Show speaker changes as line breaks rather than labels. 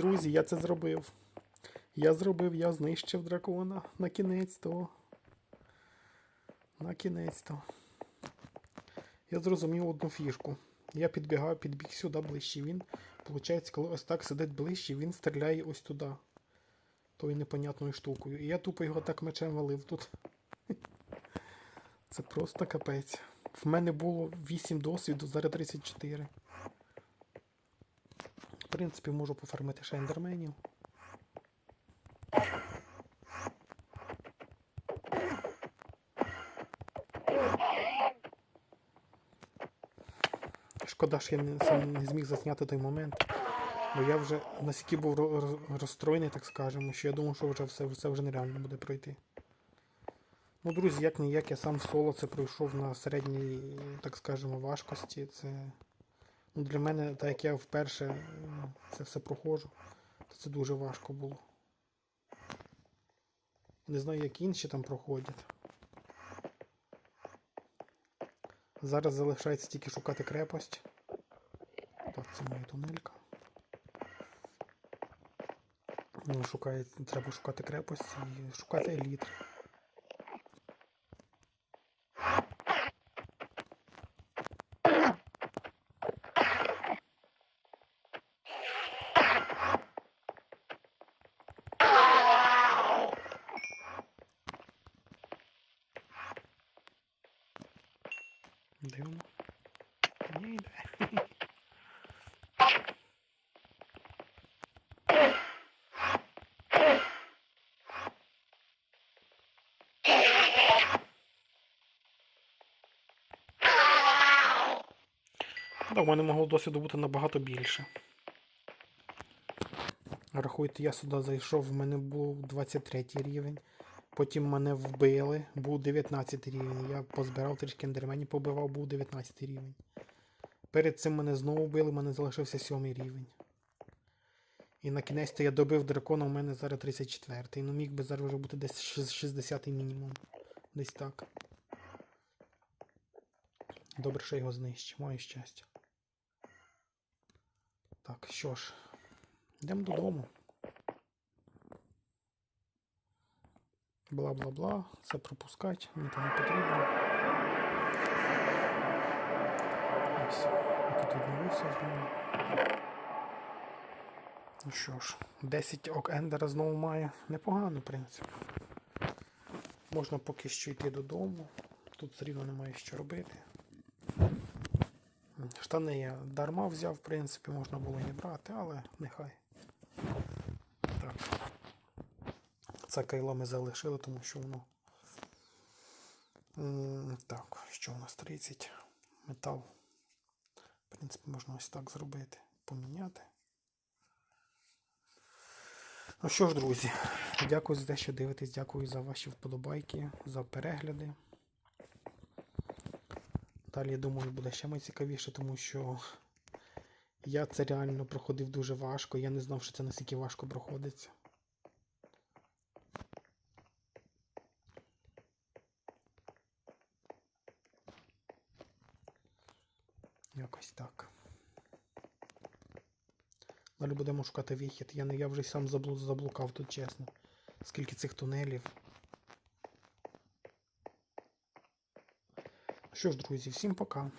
Друзі, я це зробив. Я зробив, я знищив дракона. На кінець то. На кінець то. Я зрозумів одну фішку. Я підбігаю, підбіг сюди ближче. Він, виходить, коли ось так сидить ближче, він стріляє ось туди. Тою непонятною штукою. І я тупо його так мечем валив тут. Це просто капець. В мене було 8 досвіду, зараз 34. Принципі, можу пофармити ще ендерменів. Шкода, що я не, сам не зміг засняти той момент. Бо я вже настільки був ро- розстроєний, так скажемо, що я думав, що вже все, все вже нереально буде пройти. Ну, друзі, як не як, я сам соло це пройшов на середній, так скажемо, важкості. Це для мене, так як я вперше е, це все проходжу, то це дуже важко було. Не знаю, як інші там проходять. Зараз залишається тільки шукати крепость. Так, це моя тунелька. Ну, шукає, треба шукати крепость і шукати еліт. Дивно. Не йде. Да, в мене могло досвіду бути набагато більше. Рахуйте, я сюди зайшов, в мене був 23 рівень. Потім мене вбили, був 19 рівень. Я позбирав трішки ендерменів, побивав, був 19 рівень. Перед цим мене знову вбили, мене залишився 7 рівень. І на кінець то я добив дракона, у мене зараз 34. Ну міг би зараз вже бути десь 60 мінімум. Десь так. Добре, що його знищив, моє щастя. Так, що ж, йдемо додому. Бла-бла-бла, це пропускати, мені це не потрібно. Ось, тут відновився знову. Ну що ж, 10 ок Ендера знову має. Непогано, в принципі. Можна поки що йти додому. Тут все рівно немає що робити. Штани я дарма взяв, в принципі, можна було і не брати, але нехай. Так. Це кайло ми залишили, тому що воно. Так, що у нас 30 метал. В принципі, можна ось так зробити. Поміняти. Ну що ж, друзі, дякую за те, що дивитесь, дякую за ваші вподобайки, за перегляди. Далі, я думаю, буде ще найцікавіше, тому що я це реально проходив дуже важко. Я не знав, що це настільки важко проходиться. Якось так. Далі будемо шукати вихід. Я, я вже сам заблу, заблукав тут, чесно. Скільки цих тунелів. Що ж, друзі, всім пока.